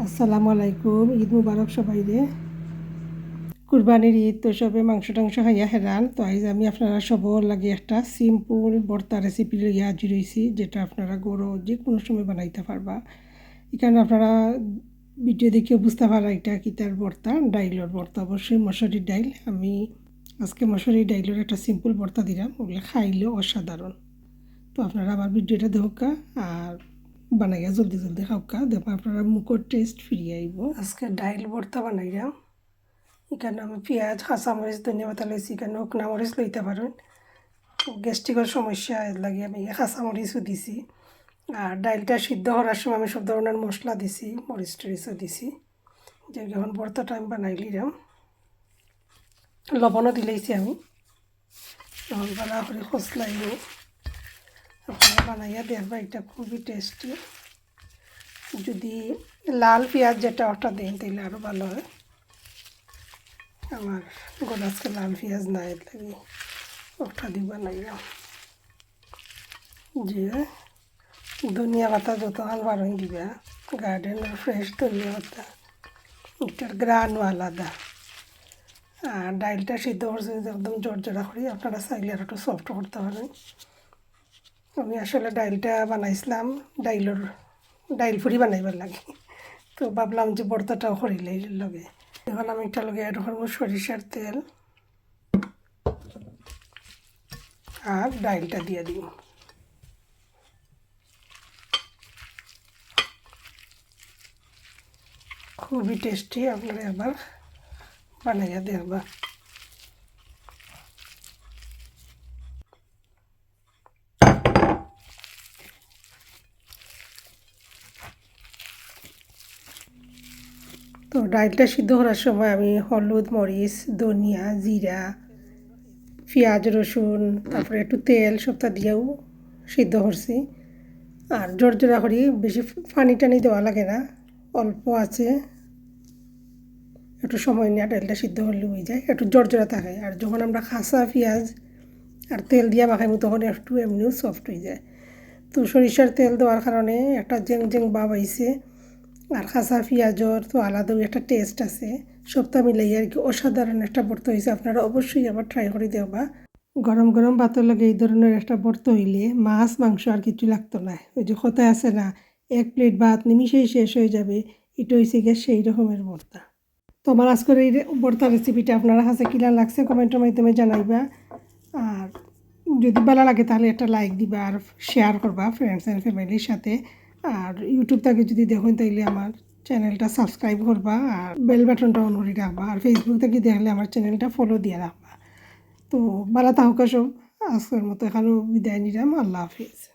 আসসালামু আলাইকুম, ঈদ মুবারক সবাই সবাইরে। কুরবানির ঈদ তো সবে মাংস টাংস খাইয়া হেরান, তো আজ আমি আপনারা সবর লাগে একটা সিম্পল বর্তা রেসিপি লইয়া আজি রয়েছি যেটা আপনারা গরো যে কোনো সময় বানাইতে পারবা। এখানে আপনারা ভিডিও দেখে বুঝতে পারা এটা কিতার বর্তা ডাইলর বর্তা অবশ্যই মশুরির ডাইল। আমি আজকে মশুরির ডাইলের একটা সিম্পল বর্তা দিলাম, ওগুলো খাইলেও অসাধারণ। তো আপনারা আমার ভিডিওটা দেখুকা আর বানাইয়া জলদি জলদি খাওকা দেখো আপনারা মুখর টেস্ট ফিরিয়ে আইব। আজকে ডাইল ভর্তা বানাইলাম এখানে আমি পেঁয়াজ, কাঁচামরিচ, ধনিয়া পাতা লইছি এখানে শুকনা মরিচ লইতে পারেন। গ্যাস্ট্রিকের সমস্যা লাগে, আমি কাঁচামরিচও দিছি। আর ডাইলটা সিদ্ধ করার সময় আমি সব ধরনের মশলা দিছি, মরিচ টরিচও দিছি। যে যখন ভর্তাটা আমি বানাইলিলাম লবণও দিলেইছি আমি। তখন বানা করে আপনারা বানাইয়া দেখবা এটা খুবই টেস্টি যদি লাল পেঁয়াজ যেটা ওটা দেন তাহলে আরও ভালো হয়। আমার গোলাজকে লাল পেঁয়াজ না এর লাগে ওটা দিয়ে বানাইলাম। যে ধনিয়া পাতা যতক্ষণ বারোই দিবা গার্ডেনের ফ্রেশ ধনিয়া পাতা, এটার গ্রানও আলাদা। আর ডাইলটা সিদ্ধ করছে একদম জড়জড়া করি, আপনারা চাইলে আর একটু সফট করতে পারেন। আমি আসলে ডাইলটা বানাইছিলাম, ডাইলর, ডাইল ফুরি বানাইবার লাগে। তো ভাবলাম যে বর্তাটাও করিলে লগে। এখন আমি এটা লগে অ্যাড করব সরিষার তেল আর ডাইলটা দিয়ে দিব। খুবই টেস্টি আপনারা একবার বানাইয়া দেখবা। তো ডালটা সিদ্ধ করার সময় আমি হলুদ, মরিচ, ধনিয়া, জিরা, পেঁয়াজ, রসুন, তারপরে একটু তেল সবটা দিয়েও সিদ্ধ করছি। আর জোরজোড়া করি, বেশি পানি টানি দেওয়া লাগে না, অল্প আছে। একটু সময় নিয়ে ডালটা সিদ্ধ করলে হয়ে যায়, একটু জোরজোড়া থাকে। আর যখন আমরা খাসা, পেঁয়াজ আর তেল দিয়ে মাখাইমু, তখন একটু এমনিও সফট হয়ে যায়। তো সরিষার তেল দেওয়ার কারণে একটা জেং জেং ভাব আইছে। আর খাসা পেঁয়াজর তো আলাদাও একটা টেস্ট আছে। সবটা মিলাই আর কি অসাধারণ একটা বর্ত হয়েছে আপনারা অবশ্যই আবার ট্রাই করে দেখবা গরম গরম ভাতের লাগে এই ধরনের একটা বর্ত হইলে মাছ, মাংস আর কিছু লাগতো না। ওই যে কথায় আছে না, এক প্লেট ভাত নিমিশেই শেষ হয়ে যাবে। এটা হয়েছে গিয়ে সেই রকমের ভর্তা তো আমার আজকের এই ভর্তা রেসিপিটা আপনারা কাছে কিনা লাগছে কমেন্টের মাধ্যমে জানাইবা। আর যদি ভালো লাগে তাহলে একটা লাইক দিবা আর শেয়ার করবা ফ্রেন্ডস অ্যান্ড ফ্যামিলির সাথে। আর ইউটিউব থেকে যদি দেখুন, তাইলে আমার চ্যানেলটা সাবস্ক্রাইব করবা আর বেল বাটনটা অন করে রাখবা। আর ফেসবুক থেকে দেখলে আমার চ্যানেলটা ফলো দিয়ে রাখবা। তো ভালো তাহকা সব। আজকের মতো এখানেও বিদায় নিলাম। আল্লাহ হাফিজ।